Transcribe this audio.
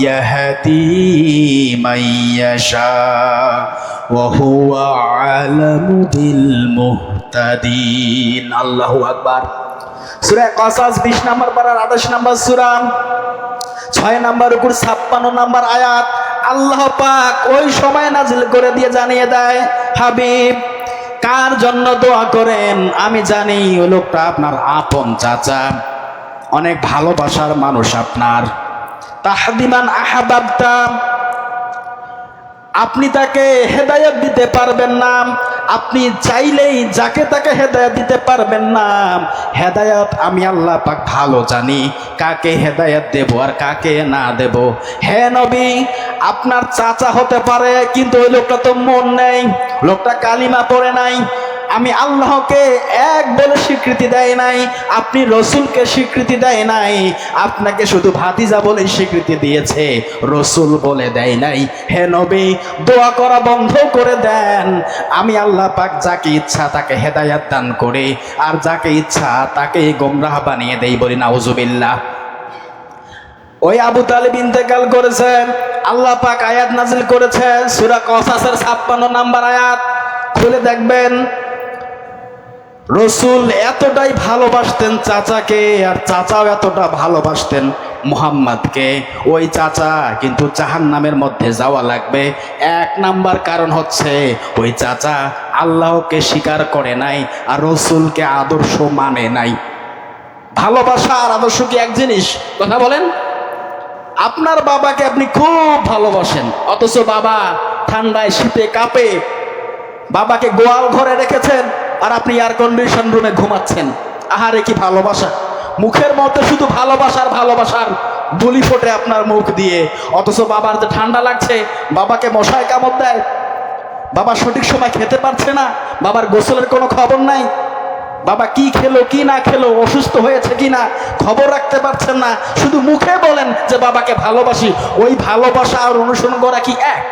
يهدي من يشاء وهو أعلم بالمهتدين الله أكبر সূরা cautious 20 নম্বর পারার 28 নম্বর সূরা ছয় number উপর ছাপ্পান্ন নাম্বার আয়াত আল্লাহ পাক ওই সময় নাজিল করে দিয়ে জানিয়ে দেয় হাবিব কার জন্য দোয়া করেন আমি জানি ওই লোকটা আপনার আপন চাচা অনেক ভালোবাসার মানুষ আপনার তাহদিমান আহাবাবতা। আপনি তাকে হেদায়ত দিতে পারবেন না। আপনি চাইলেই যাকে তাকে হেদায়ত দিতে পারবেন না। হেদায়ত আমি আল্লাহ পাক ভালো জানি। কাকে হেদায়ত দেব আর কাকে না দেব। হে নবী, আপনার চাচা হতে পারে, কিন্তু ওই লোকটা তো মন নেই। লোকটা কালিমা পড়ে নাই। আমি আল্লাহকে এক বলে স্বীকৃতি দেয় নাই, আপনি রসুলকে স্বীকৃতি দেয় নাই, আপনাকে শুধু ভাতিজা বলে স্বীকৃতি দিয়েছে, রসুল বলে দেয় নাই। হে নবী, দোয়া করা বন্ধ করে দেন। আমি আল্লাহ পাক যাকে ইচ্ছা তাকে হেদায়াত দান করে, আর যাকে ইচ্ছা তাকে গোমরাহ বানিয়ে দেই বলি নাউজুবিল্লাহ। ওই আবু তালিব ইন্তেকাল করেছেন, আল্লাহ পাক আয়াত নাজিল করেছে সুরা কসাসের 56 নাম্বার আয়াত। খুলে দেখবেন রসুল এতটাই ভালোবাসতেন চাচাকে, আর চাচাও এতটা ভালোবাসতেন মুহাম্madকে ওই চাচা কিন্তু জাহান নামের মধ্যে যাওয়া লাগবে। এক নাম্বার কারণ হচ্ছে, ওই চাচা আল্লাহকে স্বীকার করে নাই, আর রসুলকে আদর্শ মানে নাই। ভালোবাসা আর আদর্শ কি এক জিনিস? কথা বলেন। আপনার বাবাকে আপনি খুব ভালোবাসেন, অথচ বাবা ঠান্ডায় শীতে কাঁপে। বাবাকে গোয়াল ঘরে রেখেছেন। আর আপনি এয়ার কন্ডিশন রুমে ঘুমাচ্ছেন। আহারে কি ভালোবাসা। মুখের মধ্যে শুধু ভালোবাসার ভালোবাসার বলি ফোটে আপনার মুখ দিয়ে। অথচ বাবার যে ঠান্ডা লাগছে, বাবাকে মশায় কামড় দেয়। বাবা সঠিক সময় খেতে পারছে না, বাবার গোসলের কোনো খবর নাই। বাবা কি খেলো, কি না খেলো, অসুস্থ হয়েছে কি না, খবর রাখতে পারছেন না। শুধু মুখে বলেন যে, বাবাকে ভালোবাসি। ওই ভালোবাসা আর অনুসরণ করা কি এক?